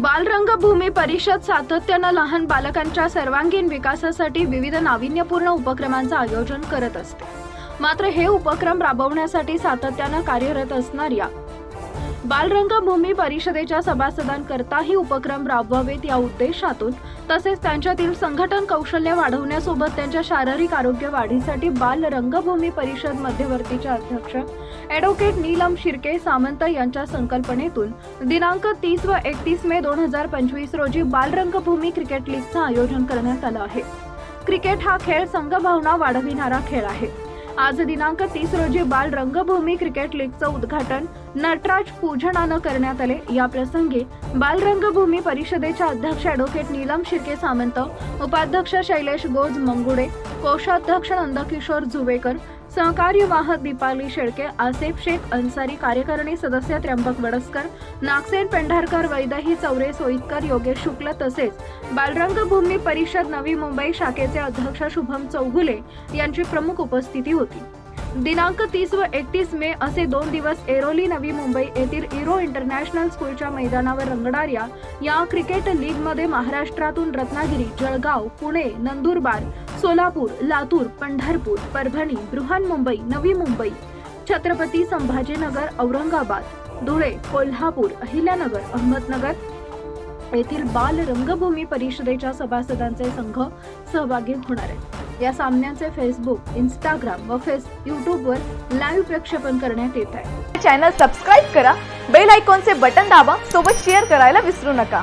बालरंगभूमी परिषद सातत्यानं लहान बालकांच्या सर्वांगीण विकासासाठी विविध नाविन्यपूर्ण उपक्रमांचं आयोजन करत असते. मात्र हे उपक्रम राबवण्यासाठी सातत्यानं कार्यरत असणाऱ्या बालरंगभूमी परिषदेच्या सभासदांकरताही उपक्रम राबवावेत या उद्देशातून. तसेच त्यांच्यातील संघटन कौशल्य वाढवण्यासोबत त्यांच्या शारीरिक आरोग्य वाढीसाठी बाल रंगभूमी परिषद मध्यवर्तीचे अध्यक्ष ॲडव्होकेट नीलम शिर्के सामंत यांच्या संकल्पनेतून दिनांक तीस व एकतीस मे दोन हजार पंचवीस रोजी बालरंगभूमी क्रिकेट लीगचं आयोजन करण्यात आलं आहे. क्रिकेट हा खेळ संघभावना वाढविणारा खेळ आहे. आज दिनांक तीस रोजी बाल रंगभूमी क्रिकेट लीगचं उद्घाटन नटराज पूजनानं करण्यात आले. या प्रसंगी बाल रंगभूमी परिषदेच्या अध्यक्ष अॅडव्होकेट नीलम शिर्के सामंत उपाध्यक्ष शैलेश गोज मंगुडे कोषाध्यक्ष नंदकिशोर जुवेकर सहकार्यवाह दीपाली शेळके आसेफ शेख अन्सारी कार्यकारिणी सदस्य त्र्यंबक वडसकर नागसेन पेंढारकर वैदही चौरे सोईतकर योगेश शुक्ल तसेच बालरंगभूमी परिषद नवी मुंबई शाखेचे अध्यक्ष शुभम चौगुले यांची प्रमुख उपस्थिती होती. दिनांक तीस व एकतीस मे असे दोन दिवस एरोली नवी मुंबई येथील इरो इंटरनॅशनल स्कूलच्या मैदानावर रंगणाऱ्या या क्रिकेट लीगमध्ये महाराष्ट्रातून रत्नागिरी जळगाव पुणे नंदुरबार सोलापूर लातूर पंढरपूर परभणी बृहन्मुंबई नवी मुंबई छत्रपती संभाजीनगर औरंगाबाद धुळे कोल्हापूर अहिल्यानगर अहमदनगर येथील बाल रंगभूमी परिषदेच्या सभासदांचे संघ सहभागी होणार आहेत. या सामन्यांचे फेसबुक इंस्टाग्राम व फेस यूट्यूबवर लाईव्ह प्रक्षेपण करण्यात येत आहे. चॅनल सबस्क्राईब करा बेल आयकॉनचे बटन दाबा सोबत शेअर करायला विसरू नका.